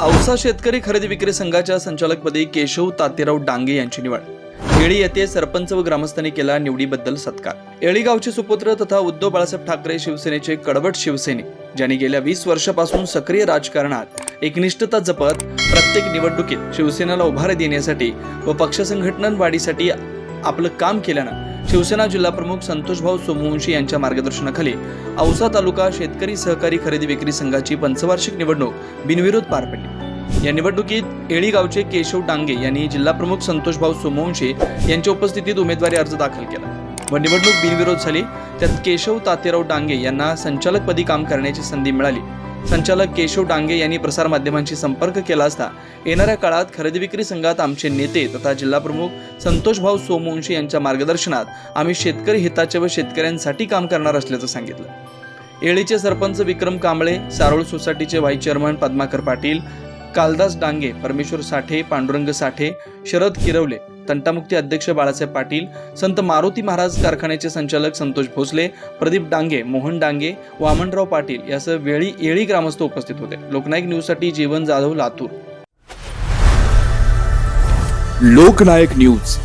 औसा शेतकरी खरेदी विक्री संघाच्या संचालकपदी केशव तातेराव डांगे यांची निवड. येळी येथे सरपंच व ग्रामस्थांनी केला निवडीबद्दल सत्कार. येळी गावचे सुपुत्र तथा उद्धव बाळासाहेब ठाकरे शिवसेनेचे कडवट शिवसैनिक ज्यांनी गेल्या वीस वर्षापासून सक्रिय राजकारणात एकनिष्ठता जपत प्रत्येक निवडणुकीत शिवसेनेला उभारी देण्यासाठी व पक्ष संघटन वाढीसाठी आपलं काम केल्यानं शिवसेना जिल्हाप्रमुख संतोषभाऊ सोमवंशी यांच्या मार्गदर्शनाखाली औसा तालुका शेतकरी सहकारी खरेदी विक्री संघाची पंचवार्षिक निवडणूक बिनविरोध पार पडली. या निवडणुकीत एळीगावचे गावचे केशव डांगे यांनी जिल्हाप्रमुख संतोषभाऊ सोमवंशी यांच्या उपस्थितीत उमेदवारी अर्ज दाखल केला. व निवडणूक बिनविरोध झाली त्यात केशव तातेराव डांगे यांना संचालकपदी काम करण्याची संधी मिळाली. संचालक केशव डांगे यांनी प्रसारमाध्यमांशी संपर्क केला असता येणाऱ्या काळात खरेदी विक्री संघात आमचे नेते तथा जिल्हाप्रमुख संतोषभाऊ सोमवंशी यांच्या मार्गदर्शनात आम्ही शेतकरी हिताचे व शेतकऱ्यांसाठी काम करणार असल्याचं सांगितलं. येळीचे सरपंच विक्रम कांबळे सारोळ सोसायटीचे व्हाईस चेअरमन पद्माकर पाटील कालदास डांगे परमेश्वर साठे पांडुरंग साठे शरद किरवले तंटामुक्ती अध्यक्ष बाळासाहेब पाटील संत मारुती महाराज कारखान्याचे संचालक संतोष भोसले प्रदीप डांगे मोहन डांगे वामनराव पाटील यासह वेळी येळी ग्रामस्थ उपस्थित होते. लोकनायक न्यूजसाठी जीवन जाधव लातूर. लोकनायक न्यूज.